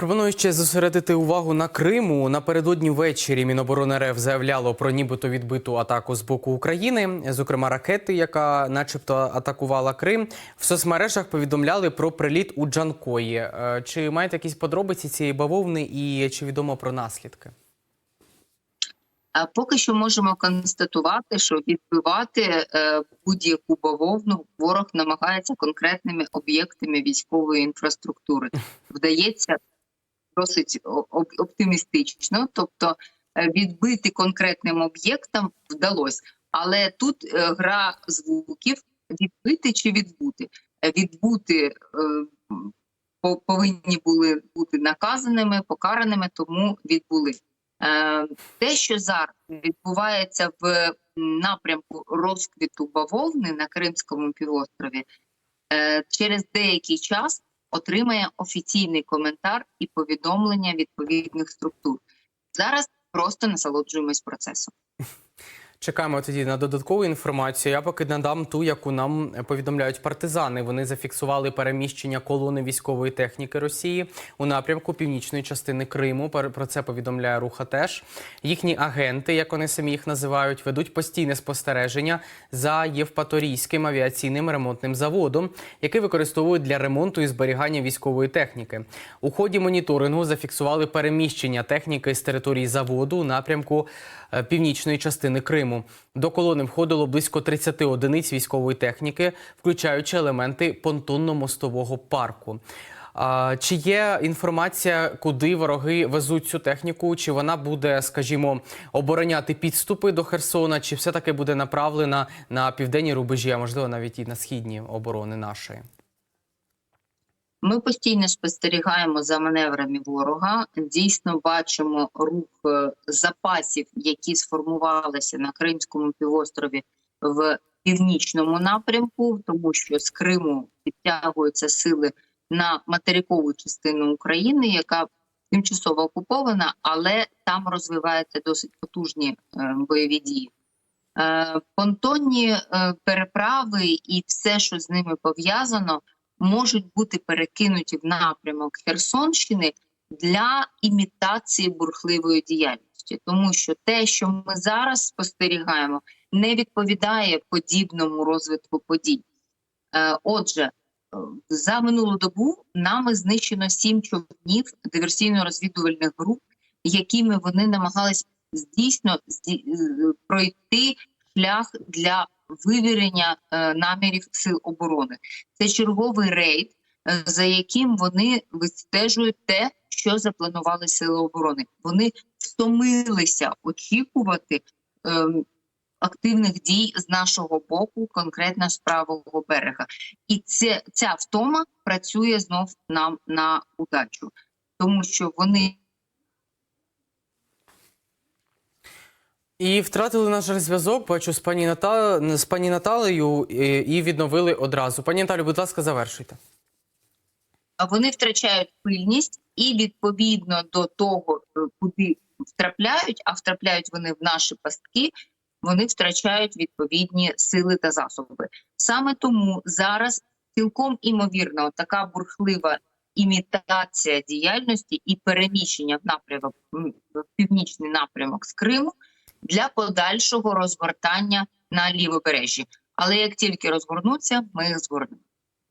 Пропоную ще зосередити увагу на Криму. Напередодні ввечері Міноборони РФ заявляло про нібито відбиту атаку з боку України, зокрема ракети, яка, начебто, атакувала Крим. В соцмережах повідомляли про приліт у Джанкої. Е, Чи маєте якісь подробиці цієї бавовни і чи відомо про наслідки? Поки що можемо констатувати, що відбивати е, будь-яку бавовну ворог намагається конкретними об'єктами військової інфраструктури. Вдається досить оптимістично, тобто е, відбити конкретним об'єктам вдалося. Але тут е, гра звуків відбити чи відбути. Е, Відбути повинні були бути наказаними, покараними, тому відбули. Те, що зараз відбувається в напрямку розквіту бавовни на Кримському півострові, через деякий час отримає офіційний коментар і повідомлення відповідних структур. Зараз просто насолоджуємось процесом. Чекаємо тоді на додаткову інформацію. Я поки надам ту, яку нам повідомляють партизани. Вони зафіксували переміщення колони військової техніки Росії у напрямку північної частини Криму. Про це повідомляє Руха. Теж їхні агенти, як вони самі їх називають, ведуть постійне спостереження за Євпаторійським авіаційним ремонтним заводом, який використовують для ремонту і зберігання військової техніки. У ході моніторингу зафіксували переміщення техніки з території заводу у напрямку е, північної частини Криму. До колони входило близько 30 одиниць військової техніки, включаючи елементи понтонно-мостового парку. А, чи є інформація, куди вороги везуть цю техніку? Чи вона буде, скажімо, обороняти підступи до Херсона, чи все таки буде направлена на південні рубежі, а можливо навіть і на східні оборони нашої? Ми постійно спостерігаємо за маневрами ворога. Дійсно бачимо рух е, запасів, які сформувалися на Кримському півострові в північному напрямку, тому що з Криму підтягуються сили на материкову частину України, яка тимчасово окупована, але там розвиваються досить потужні е, бойові дії. Е, Понтонні переправи і все, що з ними пов'язано, можуть бути перекинуті в напрямок Херсонщини для імітації бурхливої діяльності, тому що те, що ми зараз спостерігаємо, не відповідає подібному розвитку подій. Е, Отже, е, за минулу добу нами знищено сім човнів диверсійно-розвідувальних груп, якими вони намагались дійсно е, пройти шлях для вивірення е, намірів сил оборони. Це черговий рейд, е, за яким вони відстежують те, що запланували сили оборони. Вони втомилися очікувати ем, активних дій з нашого боку, конкретно з правого берега, і це ця втома працює знов нам на удачу, тому що вони І втратили наш зв'язок. Бачу з пані Ната... з пані Наталею і і відновили одразу. Пані Наталю, будь ласка, завершуйте. Вони втрачають пильність і відповідно до того, е, куди втрапляють, а втрапляють вони в наші пастки. Вони втрачають відповідні сили та засоби. Саме тому зараз цілком імовірно така бурхлива імітація діяльності і переміщення в напрямок в північний напрямок з Криму для подальшого розгортання на лівобережжі. Але як тільки розгорнуться, ми їх згорнемо.